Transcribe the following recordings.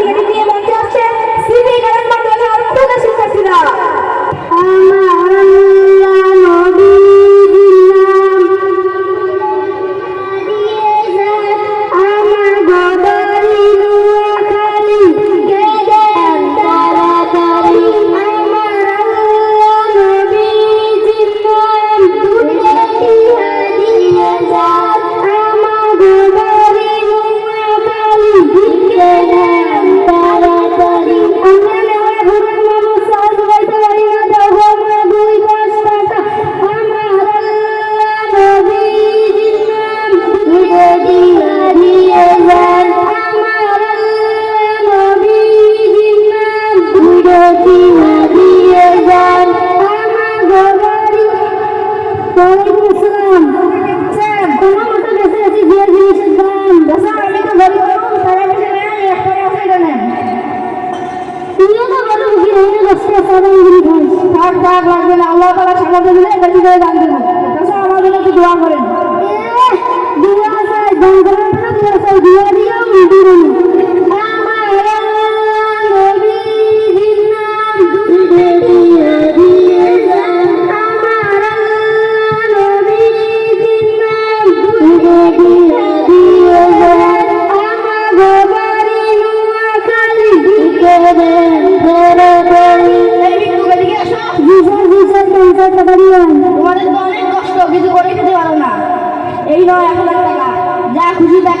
அதிகரித்து আল্লাহ তালা সামনে দিলে এটা কি করে জানতে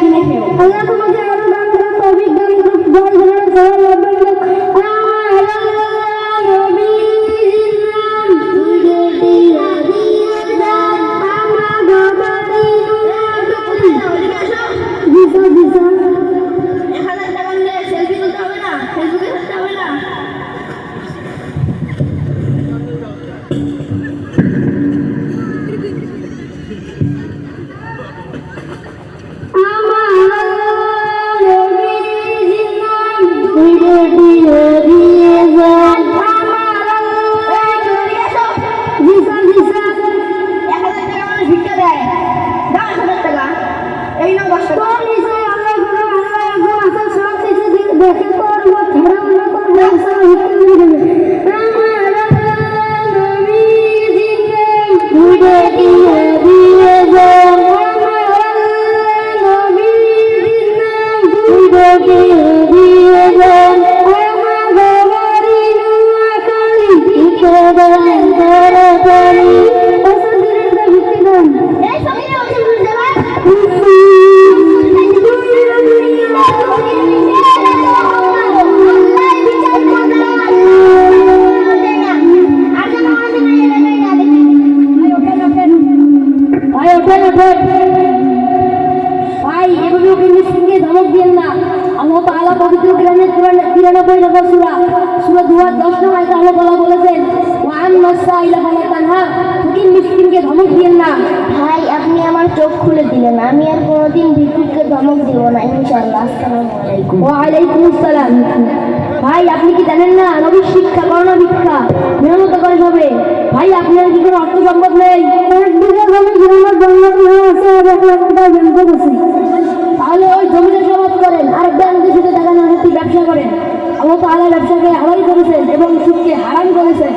ที่ไม่เทว ভাই এভাবে ওকে মিসকিনকে ধমক দিয়েন না। আল্লাহ তাআলা পবিত্র গ্রামে তিরানব্বই নম্বর সুরা সুরা নম্বর আয়তে আল্লাহ তাআলা বলেছেন ইলা ফালা তানহা ফকির মিসকিনকে ধমক দিয়েন না। ভাই আপনি আমার চোখ খুলে দিলেন। আমি আর কোনোদিন ভিক্ষুককে ধমক দেবো না ইনশাল্লাহ আসসালামু আলাইকুম। ওয়ালাইকুম আসসালাম। ভাই আপনি কি জানেন না নবীর শিক্ষা করোনা ভিক্ষা মেহনত করে হবে ভাই আপনার কি কোনো অর্থ সম্পদ নেই? তাহলে ওই জমিতে সমাজ করেন, আর ব্যাংকে সাথে টাকা না ব্যবসা করেন। আল্লাহ তাহলে ব্যবসাকে হারাই করেছেন এবং সুখকে হারাম করেছেন।